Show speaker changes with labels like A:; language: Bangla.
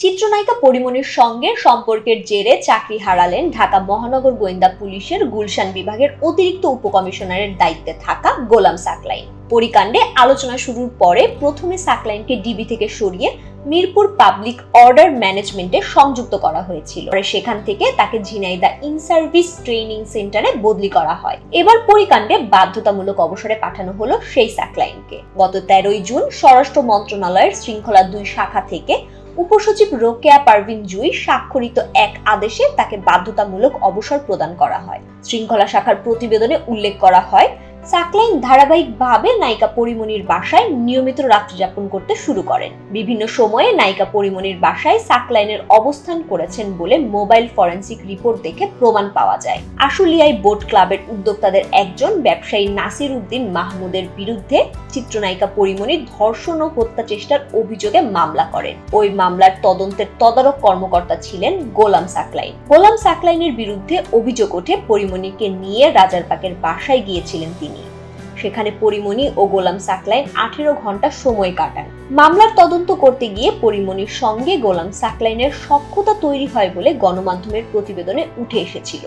A: চিত্রনায়িকা পরিমণির সঙ্গে সম্পর্কের জেরে চাকরি হারালেন ঢাকা মহানগর গোয়েন্দা পুলিশের গুলশান বিভাগের অতিরিক্ত উপকমিশনারের দায়িত্বে থাকা গোলাম সাকলাইন। পরিকাণ্ডে আলোচনা শুরুর পরে প্রথমে সাকলাইনকে ডিবি থেকে সরিয়ে মিরপুর পাবলিক অর্ডার ম্যানেজমেন্টে সংযুক্ত করা হয়েছিল। পরে সেখান থেকে তাকে ঝিনাইদা ইন সার্ভিস ট্রেনিং সেন্টারে বদলি করা হয়। এবার পরিকাণ্ডে বাধ্যতামূলক অবসরে পাঠানো হলো সেই সাকলাইনকে। গত তেরোই জুন স্বরাষ্ট্র মন্ত্রণালয়ের শৃঙ্খলা দুই শাখা থেকে উপসচিব রোকেয়া পারভিন জুই স্বাক্ষরিত এক আদেশে তাকে বাধ্যতামূলক অবসর প্রদান করা হয়। শৃঙ্খলা শাখার প্রতিবেদনে উল্লেখ করা হয় সাকলাইন ধারাবাহিকভাবে নায়িকা পরিমণির বাসায় নিয়মিত রাত্রি যাপন করতে শুরু করেন। বিভিন্ন সময়ে নায়িকা পরিমণির বাসায় সাকলাইনের অবস্থান করেছেন বলে মোবাইল ফরেন্সিক রিপোর্ট দেখে প্রমাণ পাওয়া যায়। আশুলিয়ায় বোট ক্লাবের উদ্যোক্তাদের একজন ব্যবসায়ী নাসির উদ্দিন মাহমুদের বিরুদ্ধে চিত্রনায়িকা পরিমণি ধর্ষণ ও হত্যা চেষ্টার অভিযোগে মামলা করেন। ওই মামলার তদন্তের তদারক কর্মকর্তা ছিলেন গোলাম সাকলাইন। গোলাম সাকলাইনের বিরুদ্ধে অভিযোগ ওঠে পরিমণিকে নিয়ে রাজারপাকের বাসায় গিয়েছিলেন তিনি। সেখানে পরিমণি ও গোলাম সাকলাইন আঠেরো ঘণ্টা সময় কাটান। মামলার তদন্ত করতে গিয়ে পরিমণির সঙ্গে গোলাম সাকলাইনের সক্ষতা তৈরি হয় বলে গণমাধ্যমের প্রতিবেদনে উঠে এসেছিল।